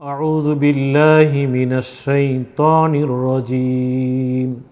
أعوذ بالله من الشيطان الرجيم.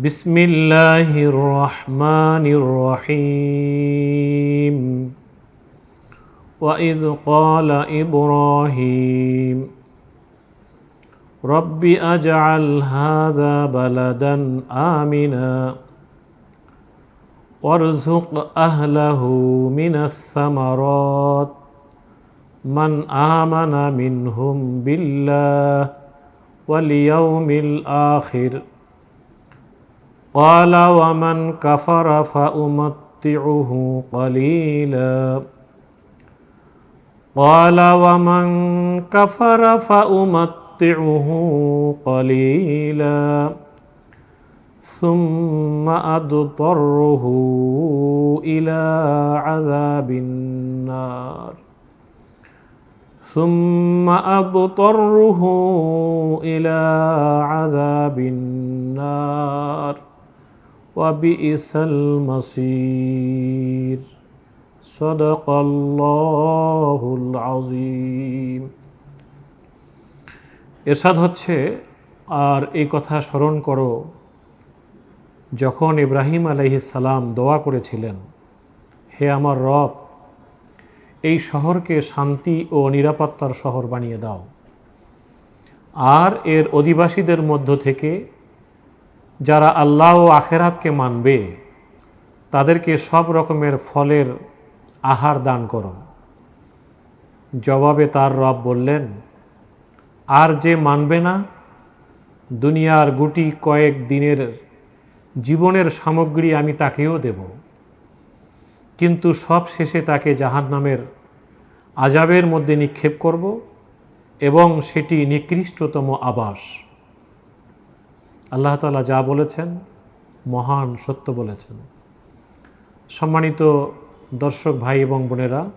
بسم الله الرحمن الرحيم. وإذ قال إبراهيم رب أجعل هذا بلدا آمنا وارزق أهله من الثمرات من آمن منهم بالله واليوم الآخر. قال ومن كفر فأمتعه قليلا. قال ومن كفر فأمتعه قليلا. ثم أضطره إلى عذاب النار. ثم أضطره إلى عذاب النار وبئس المصير صدق الله العظيم এরশাদ হচ্ছে আর এই কথা স্মরণ করো যখন ইব্রাহিম সালাম দোয়া করেছিলেন হে আমার রব এই শহরকে শান্তি ও নিরাপত্তার শহর বানিয়ে দাও। আর এর অধিবাসীদের মধ্য থেকে যারা আল্লাহ ও আখেরাতকে মানবে, তাদেরকে সব রকমের ফলের আহার দান করো। জবাবে তার রব বললেন, আর যে মানবে না, দুনিয়ার গুটি কয়েক দিনের জীবনের সামগ্রী আমি তাকেও দেব। কিন্তু সব শেষে তাকে জাহান নামের আজাবের মধ্যে নিক্ষেপ করব এবং সেটি নিকৃষ্টতম আবাস। আল্লাহ তালা যা বলেছেন, মহান সত্য বলেছেন। সম্মানিত দর্শক ভাই এবং বোনেরা,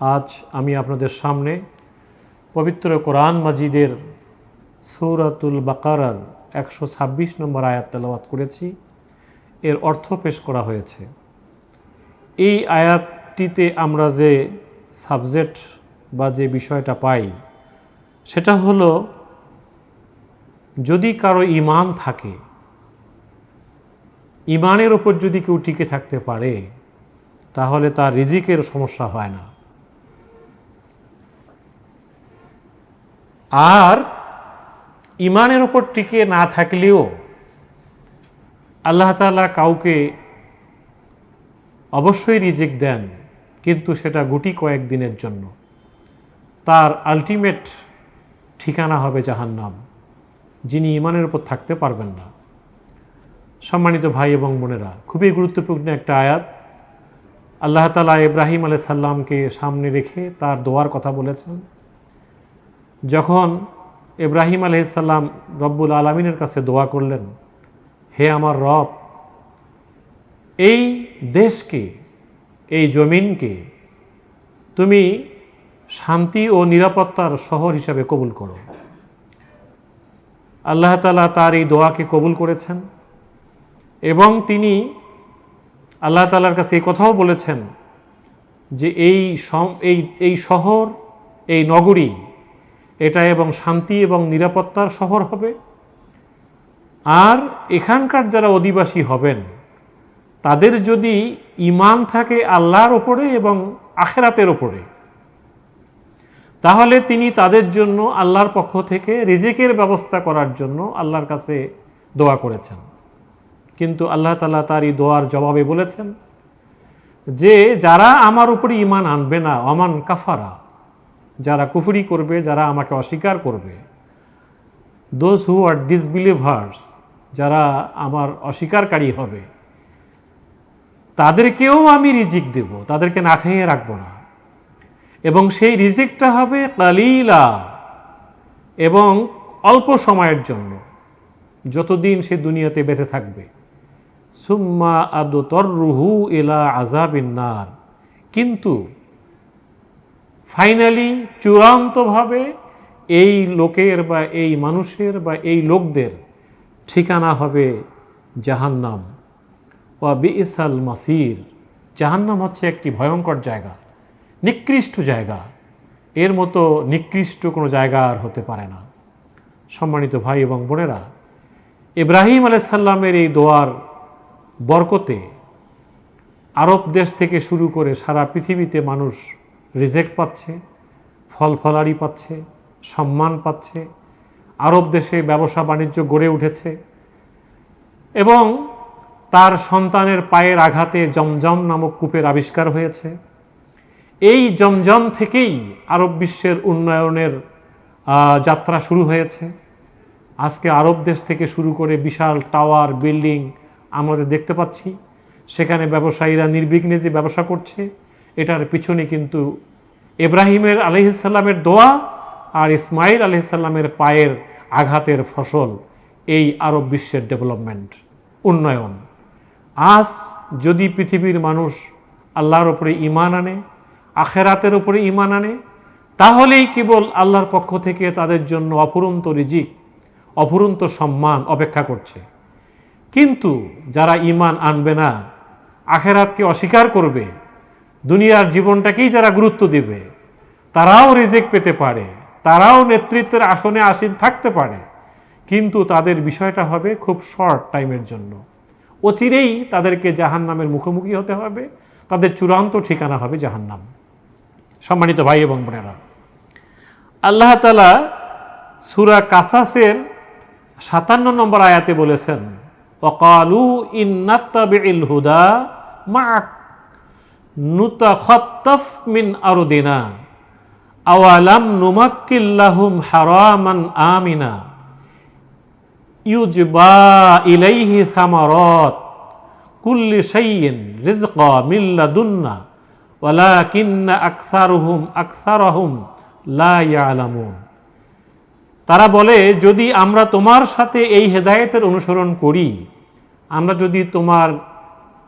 আজ আমি আপনাদের সামনে পবিত্র কোরআন মাজিদের সৌরাতুল বাকারার একশো ছাব্বিশ নম্বর আয়াত তেলাওয়াত করেছি। এর অর্থ পেশ করা হয়েছে এই আয়াতটিতে আমরা যে সাবজেক্ট বা যে বিষয়টা পাই, সেটা হলো, যদি কারও ইমান থাকে, ইমানের ওপর যদি কেউ টিকে থাকতে পারে, তাহলে তার রিজিকের সমস্যা হয় না। আর ইমানের ওপর টিকে না থাকলেও আল্লাহ তালা কাউকে অবশ্যই রিজিক দেন, কিন্তু সেটা গুটি কয়েক দিনের জন্য। তার আলটিমেট ঠিকানা হবে জাহান্নাম, যিনি ইমানের উপর থাকতে পারবেন না। সম্মানিত ভাই এবং বোনেরা, খুবই গুরুত্বপূর্ণ একটা আয়াত। আল্লাহ তালা ইব্রাহিম আলাই সাল্লামকে সামনে রেখে তার দোয়ার কথা বলেছেন। যখন ইব্রাহিম আলহিসাল্লাম রব্বুল আলমিনের কাছে দোয়া করলেন, হে আমার রব, এই দেশকে, এই জমিনকে তুমি শান্তি ও নিরাপত্তার শহর হিসাবে কবুল করো। আল্লাহ তালা তার এই দোয়াকে কবুল করেছেন এবং তিনি আল্লাহ তালার কাছে এই কথাও বলেছেন যে এই এই এই শহর, এই নগরী, এটা এবং শান্তি এবং নিরাপত্তার শহর হবে। আর এখানকার যারা অধিবাসী হবেন তাদের যদি ইমান থাকে আল্লাহর ওপরে এবং আখেরাতের ওপরে তাহলে তিনি তাদের জন্য আল্লাহর পক্ষ থেকে রিজিকের ব্যবস্থা করার জন্য আল্লাহর কাছে দোয়া করেছেন। কিন্তু আল্লাহ তালা তার এই দোয়ার জবাবে বলেছেন যে, যারা আমার উপরে ইমান আনবে না অমান কাফারা, যারা কুফরি করবে, যারা আমাকে অস্বীকার করবে দোজ হু আর ডিসবিলিভার্স যারা আমার অস্বীকারী হবে তাদেরকেও আমি রিজিক দেব, তাদেরকে না খাইয়ে রাখব না। এবং সেই রিজিকটা হবে কালিলা এবং অল্প সময়ের জন্য, যতদিন সে দুনিয়াতে বেঁচে থাকবে। সুম্মা আদু তররুহু এলা আজাবিন্নার কিন্তু ফাইনালি চূড়ান্তভাবে এই লোকের বা এই মানুষের বা এই লোকদের ঠিকানা হবে জাহান্নাম। ওয়া বিইসাল মাসির। জাহান্নাম হচ্ছে একটি ভয়ঙ্কর জায়গা, নিকৃষ্ট জায়গা। এর মতো নিকৃষ্ট কোনো জায়গা আর হতে পারে না। সম্মানিত ভাই এবং বোনেরা, ইব্রাহিম আলাইসাল্লামের এই দোয়ার বরকতে আরব দেশ থেকে শুরু করে সারা পৃথিবীতে মানুষ রিজেক্ট পাচ্ছে, ফল ফলারি পাচ্ছে, সম্মান পাচ্ছে, আরব দেশে ব্যবসা বাণিজ্য গড়ে উঠেছে এবং তার সন্তানের পায়ের আঘাতে জমজম নামক কূপের আবিষ্কার হয়েছে। এই জমজম থেকেই আরব বিশ্বের উন্নয়নের যাত্রা শুরু হয়েছে। আজকে আরব দেশ থেকে শুরু করে বিশাল টাওয়ার, বিল্ডিং আমরা যে দেখতে পাচ্ছি, সেখানে ব্যবসায়ীরা নির্বিঘ্নে যে ব্যবসা করছে, এটার পিছনে কিন্তু ইব্রাহিমের আলহিসাল্লামের দোয়া আর ইসমাইল আলহিসাল্লামের পায়ের আঘাতের ফসল এই আরব বিশ্বের ডেভেলপমেন্ট, উন্নয়ন। আজ যদি পৃথিবীর মানুষ আল্লাহর ওপরে ইমান আনে, আখেরাতের ওপরে ইমান আনে, তাহলেই কেবল আল্লাহর পক্ষ থেকে তাদের জন্য অফুরন্ত রিজিক, অফুরন্ত সম্মান অপেক্ষা করছে। কিন্তু যারা ইমান আনবে না, আখেরাতকে অস্বীকার করবে, দুনিয়ার জীবনটাকেই যারা গুরুত্ব দেবে, তারাও রিজেক্ট পেতে পারে, তারাও নেতৃত্বের আসনে আসীন থাকতে পারে। কিন্তু তাদের বিষয়টা হবে খুব শর্ট টাইমের জন্য। অচিরেই তাদেরকে জাহান্নামের মুখোমুখি হতে হবে, তাদের চূড়ান্ত ঠিকানা হবে জাহান্নাম। সম্মানিত ভাই এবং বোনেরা, আল্লাহ তালা সুরা কাসাসের সাতান্ন নম্বর আয়াতে বলেছেন অকালু ইন্নাত্তাবিল হুদা মা নুতাখত্তাফ মিন আরদিনা, আওয়ালাম নুমাক্কিল্লাহুম হারামান আমিনা। ইলাইহি থামারত কুল্লি আকসারুহুম লা তারা বলে, যদি আমরা তোমার সাথে এই হেদায়েতের অনুসরণ করি, আমরা যদি তোমার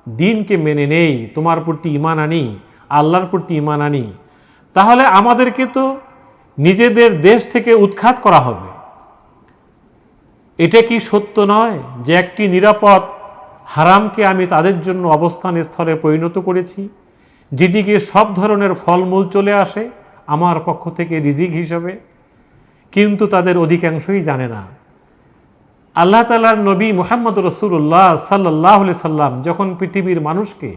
দিনকে মেনে নেই, তোমার প্রতি ইমান আনি, আল্লাহর প্রতি ইমান আনি, তাহলে আমাদেরকে তো নিজেদের দেশ থেকে উৎখাত করা হবে। এটা কি সত্য নয় যে একটি নিরাপদ হারামকে আমি তাদের জন্য অবস্থান স্থলে পরিণত করেছি? যেদিকে সব ধরনের ফলমূল চলে আসে, আমার পক্ষ থেকে রিজিক হিসাবে। কিন্তু তাদের অধিকাংশই জানে না। আল্লাহ তালার নবী মোহাম্মদ রসুল্লাহ সাল্লাহ সাল্লাম যখন পৃথিবীর মানুষকে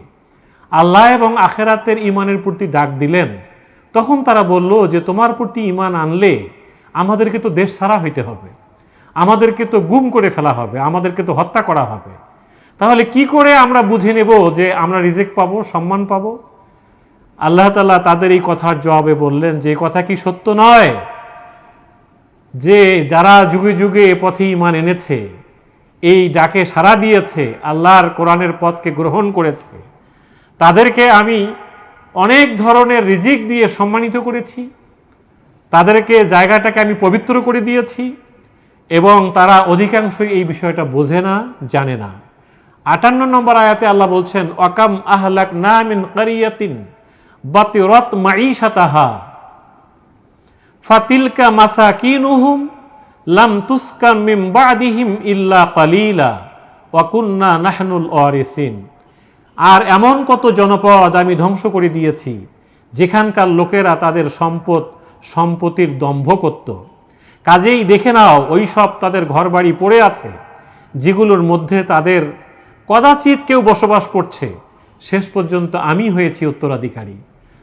আল্লাহ এবং আখেরাতের ইমানের প্রতি ডাক দিলেন, তখন তারা বলল যে, তোমার প্রতি ইমান আনলে আমাদেরকে তো দেশ ছাড়া হইতে হবে। আমাদেরকে তো গুম করে ফেলা হবে, আমাদেরকে তো হত্যা করা হবে। তাহলে কি করে আমরা বুঝে নেব যে আমরা রিজেক্ট পাবো, সম্মান পাবো? আল্লাহ তালা তাদের এই কথার জবাবে বললেন যে কথা কি সত্য নয় যে যারা যুগে যুগে এ পথে ইমান এনেছে, এই ডাকে সাড়া দিয়েছে, আল্লাহর কোরআনের পথকে গ্রহণ করেছে? তাদেরকে আমি অনেক ধরনের রিজিক দিয়ে সম্মানিত করেছি। তাদেরকে জায়গাটাকে আমি পবিত্র করে দিয়েছি। এবং তারা অধিকাংশই এই বিষয়টা বোঝে না, জানে না। আটান্ন নম্বর আয়াতে আল্লাহ বলছেন, ওয়াকাম আহলাক না মিন কারিয়াতিন বাতিরত মাঈশাতাহা ফাতিলকা মাসাকিনুহুম লাম তুসকান মিম বাদিহিম ইল্লা কালিলা ওয়াকুন্না নাহনুল ওয়ারিসিন। আর এমন কত জনপদ আমি ধ্বংস করে দিয়েছি, যেখানকার লোকেরা তাদের সম্পদ, সম্পত্তির দম্ভ করত কাজেই দেখে নাও, ওই সব তাদের ঘরবাড়ি পড়ে আছে, যেগুলোর মধ্যে তাদের কদাচিৎ কেউ বসবাস করছে। শেষ পর্যন্ত আমি হয়েছি উত্তরাধিকারী।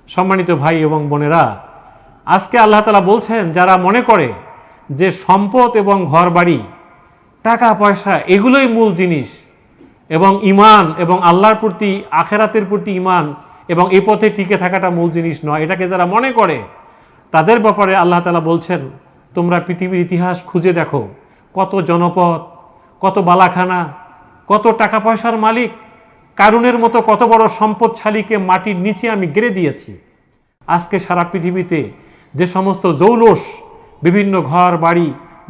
সম্মানিত ভাই এবং বোনেরা, আজকে আল্লাহ তালা বলছেন, যারা মনে করে যে সম্পদ এবং ঘরবাড়ি, টাকা, পয়সা, এগুলোই মূল জিনিস, এবং ইমান এবং আল্লাহর প্রতি, আখেরাতের প্রতি ইমান এবং এই পথে টিকে থাকাটা মূল জিনিস নয়, এটাকে যারা মনে করে, তাদের ব্যাপারে আল্লাহ তালা বলছেন তোমরা পৃথিবীর ইতিহাস খুঁজে দেখো। কত জনপদ, কত বালাখানা, কত টাকা পয়সার মালিক, কারুনের মতো কত বড় সম্পদশালীকে মাটির নিচে আমি গেড়ে দিয়েছি। আজকে সারা পৃথিবীতে যে সমস্ত জৌলস, বিভিন্ন ঘর, বাড়ি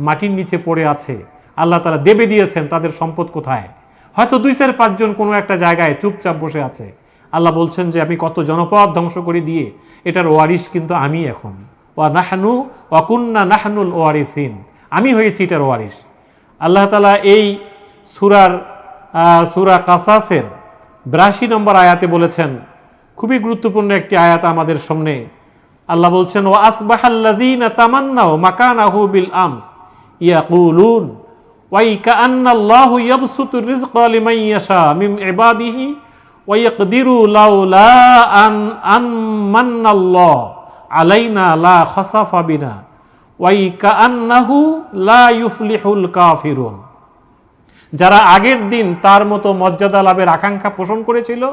মাটির নিচে পড়ে আছে, আল্লাহ তারা দেবে দিয়েছেন, তাদের সম্পদ কোথায়? হয়তো দুই চার পাঁচজন কোনো একটা জায়গায় চুপচাপ বসে আছে। আল্লাহ বলছেন যে, আমি কত জনপদ ধ্বংস করে দিয়ে, এটার ওয়ারিশ কিন্তু আমি এখন। ওয়া নাহানু ওয়াকুন্না নাহানুল ওয়ারিসিন। আমি হয়েছি এটার ওয়ারিস। আল্লাহ তালা এই সুরার সুরা কাসাসের বিরাশি নম্বর আয়াতে বলেছেন, খুবই গুরুত্বপূর্ণ একটি আয়াত আমাদের সামনে। আল্লাহ বলছেন ও আসবাহাল্লাযীনা তামান্নাও মাকানাহু বিল আমস ইয়াকুলুন ওয়াই কাআন্নাল্লাহু ইয়াবসুতু রিজকা লিমান ইয়াশা মিন ইবাদিহি ওয়া ইয়াকদিরু লাউলা আন, আনমান্নাল্লাহ। আলাইনা লা খাসাফা বিনা, ওয়াই কাআন্নাহু লা ইউফলিহুল কাফিরুন। যারা আগের দিন তার মতো মর্যাদা লাভের আকাঙ্ক্ষা পোষণ করেছিল,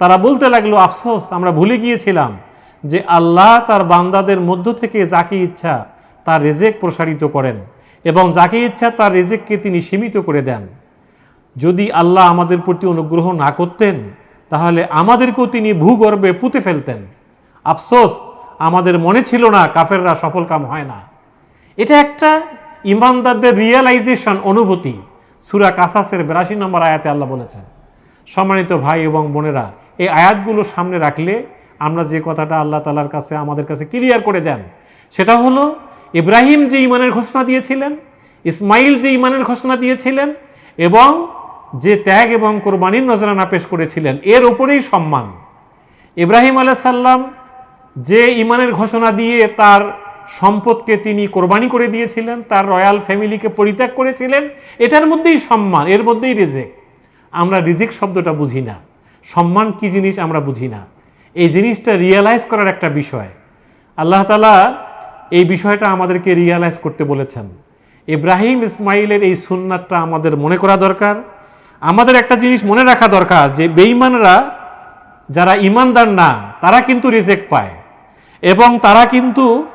তারা বলতে লাগল, আফসোস, আমরা ভুলে গিয়েছিলাম যে আল্লাহ তার বান্দাদের মধ্য থেকে যাকে ইচ্ছা তার রেজেক প্রসারিত করেন এবং যাকে ইচ্ছা তার রেজেককে তিনি সীমিত করে দেন। যদি আল্লাহ আমাদের প্রতি অনুগ্রহ না করতেন, তাহলে আমাদেরকেও তিনি ভূগর্ভে পুঁতে ফেলতেন। আফসোস আমাদের মনে ছিল না কাফেররা সফল কাম হয় না। এটা একটা ইমানদারদের রিয়েলাইজেশন অনুভূতি। সুরা কাসাসের বিরাশি নম্বর আয়াতে আল্লাহ বলেছেন, সম্মানিত ভাই এবং বোনেরা, এই আয়াতগুলো সামনে রাখলে আমরা যে কথাটা আল্লাহ তালার কাছে, আমাদের কাছে ক্লিয়ার করে দেন, সেটা হলো ইব্রাহিম যে ইমানের ঘোষণা দিয়েছিলেন, ইসমাইল যে ইমানের ঘোষণা দিয়েছিলেন, এবং যে ত্যাগ এবং কোরবানির নজরানা পেশ করেছিলেন, এর ওপরেই সম্মান। ইব্রাহিম আলাইসাল্লাম যে ইমানের ঘোষণা দিয়ে তার সম্পদকে তিনি কোরবানি করে দিয়েছিলেন, তার রয়্যাল ফ্যামিলিকে পরিত্যাগ করেছিলেন, এটার মধ্যেই সম্মান, এর মধ্যেই রিজেক। আমরা রিজিক শব্দটা বুঝি না। সম্মান কি জিনিস আমরা বুঝি না। এই জিনিসটা রিয়েলাইজ করার একটা বিষয়। আল্লাহ তালা এই বিষয়টা আমাদেরকে রিয়েলাইজ করতে বলেছেন। ইব্রাহিম ইসমাইলের এই সুন্নাতটা আমাদের মনে করা দরকার। আমাদের একটা জিনিস মনে রাখা দরকার যে, বেঈমানরা যারা ইমানদার না, তারা কিন্তু রিজেক্ট পায়। এবং তারা কিন্তু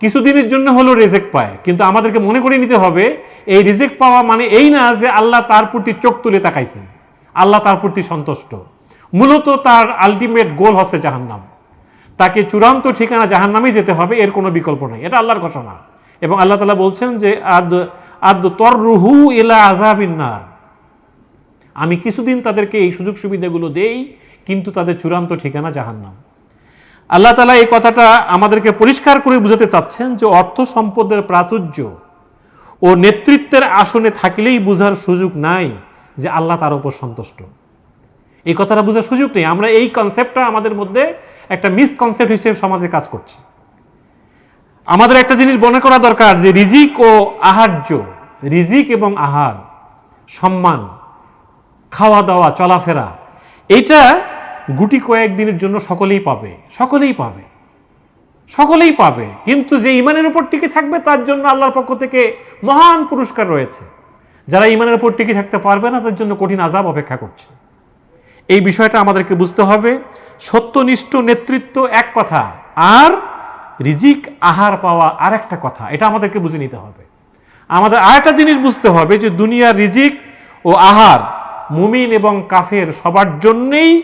কিছুদিনের জন্য হলেও রিজেক্ট পায়। কিন্তু আমাদেরকে মনে করে নিতে হবে, এই রিজেক্ট পাওয়া মানে এই না যে আল্লাহ তার প্রতি চোখ তুলে তাকাইছেন। আল্লাহ তার প্রতি সন্তুষ্ট। মূলত তার আলটিমেট গোল হচ্ছে জাহান্নাম। তাকে চূড়ান্ত ঠিকানা জাহান্নামেই যেতে হবে, এর কোনো বিকল্প নেই। এটা আল্লাহর ঘোষণা। এবং আল্লাহ তালা বলছেন যে, আদ আদ তর রুহু ইলা আজাবিন্নার আমি কিছুদিন তাদেরকে এই সুযোগ সুবিধাগুলো দেই, কিন্তু তাদের চূড়ান্ত ঠিকানা জাহান্নাম। আল্লাহ তালা এই কথাটা আমাদেরকে পরিষ্কার করে বুঝাতে চাচ্ছেন যে অর্থ সম্পদের প্রাচুর্য ও নেতৃত্বের আসনে থাকলেই বোঝার সুযোগ নাই যে আল্লাহ তার উপর সন্তুষ্ট। এই কথাটা বোঝার সুযোগ নেই। আমরা এই কনসেপ্টটা আমাদের মধ্যে একটা মিসকনসেপ্ট হিসেবে সমাজে কাজ করছি। আমাদের একটা জিনিস মনে করা দরকার যে রিজিক ও আহার্য, রিজিক এবং আহার, সম্মান খাওয়া দাওয়া চলাফেরা, এইটা গুটি কয়েক দিনের জন্য সকলেই পাবে সকলেই পাবে সকলেই পাবে। কিন্তু যে ইমানের উপর টিকে থাকবে, তার জন্য আল্লাহর পক্ষ থেকে মহান পুরস্কার রয়েছে। যারা ইমানের উপর টিকে থাকতে পারবে না তার জন্য কঠিন আজাব অপেক্ষা করছে। এই বিষয়টা আমাদেরকে বুঝতে হবে। সত্যনিষ্ঠ নেতৃত্ব এক কথা, আর রিজিক, আহার পাওয়া আর একটা কথা, এটা আমাদেরকে বুঝে নিতে হবে। আমাদের আরেকটা জিনিস বুঝতে হবে যে, দুনিয়ার রিজিক ও আহার মুমিন এবং কাফের সবার জন্যেই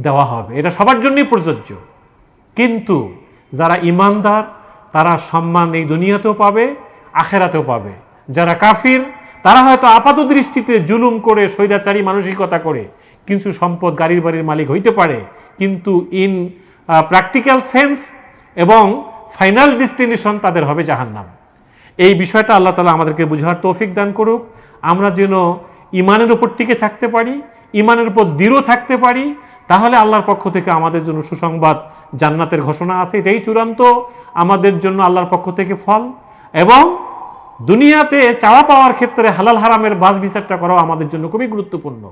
দেওয়া হবে। এটা সবার জন্যই প্রযোজ্য। কিন্তু যারা ইমানদার, তারা সম্মান এই দুনিয়াতেও পাবে, আখেরাতেও পাবে। যারা কাফির, তারা হয়তো আপাত দৃষ্টিতে জুলুম করে, স্বৈরাচারী মানসিকতা করে কিছু সম্পদ গাড়ির বাড়ির মালিক হইতে পারে। কিন্তু ইন প্র্যাকটিক্যাল সেন্স এবং ফাইনাল ডেস্টিনেশন তাদের হবে জাহান্নাম। এই বিষয়টা আল্লাহ তালা আমাদেরকে বুঝার তৌফিক দান করুক। আমরা যেন ইমানের উপর টিকে থাকতে পারি, ইমানের উপর দৃঢ় থাকতে পারি তাহলে আল্লাহর পক্ষ থেকে আমাদের জন্য সুসংবাদ, জান্নাতের ঘোষণা আছে, এটাই চূড়ান্ত। আমাদের জন্য আল্লাহর পক্ষ থেকে ফল। এবং দুনিয়াতে চাওয়া পাওয়ার ক্ষেত্রে হালাল হারামের বাস বিচারটা করাও আমাদের জন্য খুবই গুরুত্বপূর্ণ।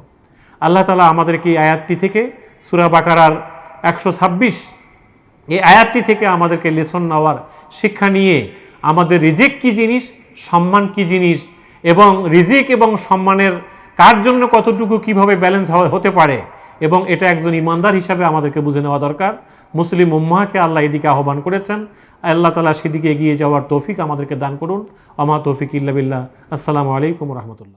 আল্লাহ তালা আমাদেরকে এই আয়াতটি থেকে, সুরা বাকারার একশো ছাব্বিশ, এই আয়াতটি থেকে আমাদেরকে লেসন নেওয়ার শিক্ষা নিয়ে আমাদের রিজেক কি জিনিস, সম্মান কি জিনিস, এবং রিজিক এবং সম্মানের কার জন্য কতটুকু কীভাবে ব্যালেন্স হতে পারে এবং এটা একজন ইমানদার হিসাবে আমাদেরকে বুঝে নেওয়া দরকার। মুসলিম উম্মাহকে আল্লাহ এদিকে আহ্বান করেছেন। আল্লাহ তালা সেদিকে এগিয়ে যাওয়ার তৌফিক আমাদেরকে দান করুন। আমা তৌফিক ইল্লা বিল্লাহ। আসসালামু আলাইকুম রহমতুল্লাহ।